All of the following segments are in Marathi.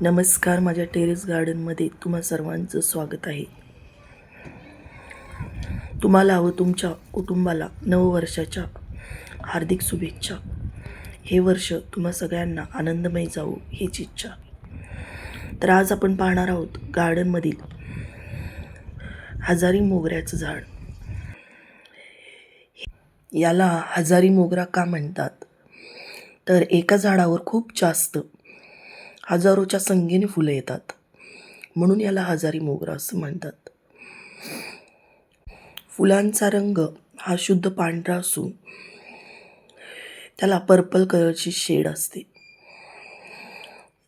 नमस्कार माझ्या टेरेस गार्डनमध्ये तुम्हा सर्वांचं स्वागत आहे. तुम्हाला व तुमच्या कुटुंबाला नववर्षाच्या हार्दिक शुभेच्छा. हे वर्ष तुम्हा सगळ्यांना आनंदमय जावो हीच इच्छा. तर आज आपण पाहणार आहोत गार्डनमधील हजारी मोगऱ्याचं झाड. याला हजारी मोगरा का म्हणतात? तर एका झाडावर खूप जास्त हजारोच्या संख्येने फुलं येतात. म्हणून याला हजारी मोगरा असं म्हणतात. फुलांचा रंग हा शुद्ध पांढरा असून त्याला पर्पल कलरची शेड असते.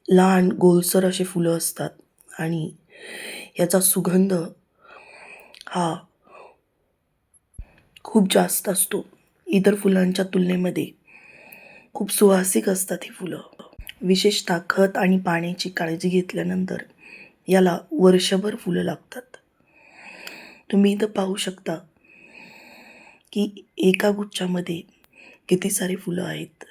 लहान गोलसर असे फुलं असतात आणि याचा सुगंध हा खूप जास्त असतो. इतर फुलांच्या तुलनेमध्ये खूप सुवासिक असतात ही फुलं. विशेषतः खत आणि पाण्याची काळजी घेतल्यानंतर याला वर्षभर फुलं लागतात. तुम्ही इथं पाहू शकता की एका गुच्छामध्ये किती सारी फुलं आहेत.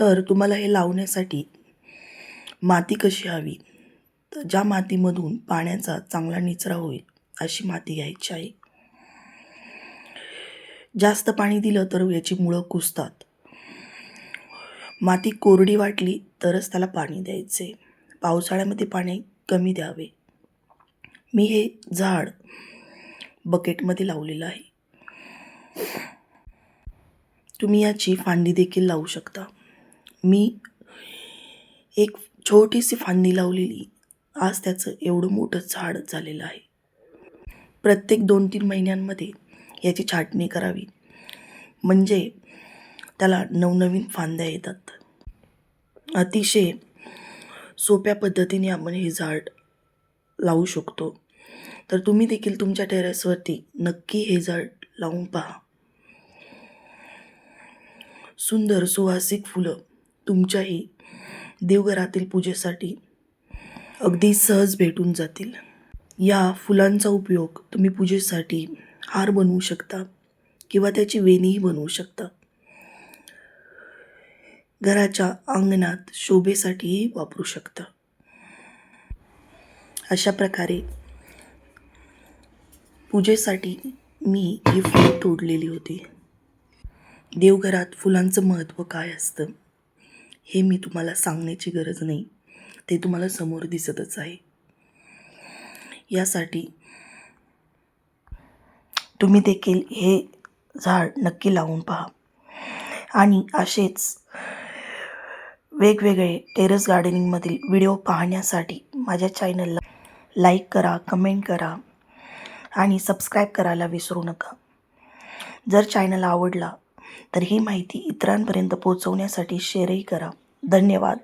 तर तुम्हाला हे लावण्यासाठी माती कशी हवी? तर ज्या मातीमधून पाण्याचा चांगला निचरा होईल अशी माती घ्यायची आहे. जास्त पाणी दिलं तर याची मुळं कुसतात माती कोरडी वाटली तरच त्याला पाणी द्यायचे. पावसाळ्यामध्ये पाणी कमी द्यावे. मी हे झाड बकेटमध्ये लावलेलं आहे. तुम्ही याची फांदी देखील लावू शकता. मी एक छोटीशी फांदी लावलेली. आज त्याचं एवढं मोठं झाड झालेलं आहे. प्रत्येक दोन तीन महिन्यांमध्ये याची छाटणी करावी. म्हणजे त्याला नवनवीन फांद्या येतात. अतिशय सोप्या पद्धतीने आपण हे झाड लावू शकतो. तर तुम्ही देखील तुमच्या टेरेसवरती नक्की हे झाड लावून पहा. सुंदर सुवासिक फुलं तुमच्याही देवघरातील पूजेसाठी अगदी सहज भेटून जातील. या फुलांचा उपयोग तुम्ही पूजेसाठी हार बनवू शकता किंवा त्याची वेणीही बनवू शकता. घराच्या अंगणात शोभेसाठीही वापरू शकता. अशा प्रकारे पूजेसाठी मी ही फुलं तोडलेली होती. देवघरात फुलांचं महत्त्व काय असतं हे मी तुम्हाला सांगण्याची गरज नाही. ते तुम्हाला समोर दिसतच आहे. यासाठी तुम्ही देखील हे झाड नक्की लावून पहा. आणि असेच वेगवेगळे टेरेस गार्डनिंगमधील व्हिडिओ पाहण्यासाठी माझ्या चॅनलला लाईक करा कमेंट करा आणि सबस्क्राईब करायला विसरू नका. जर चॅनल आवडला तर ही माहिती इतरांपर्यंत पोहोचवण्यासाठी शेअरही करा. धन्यवाद.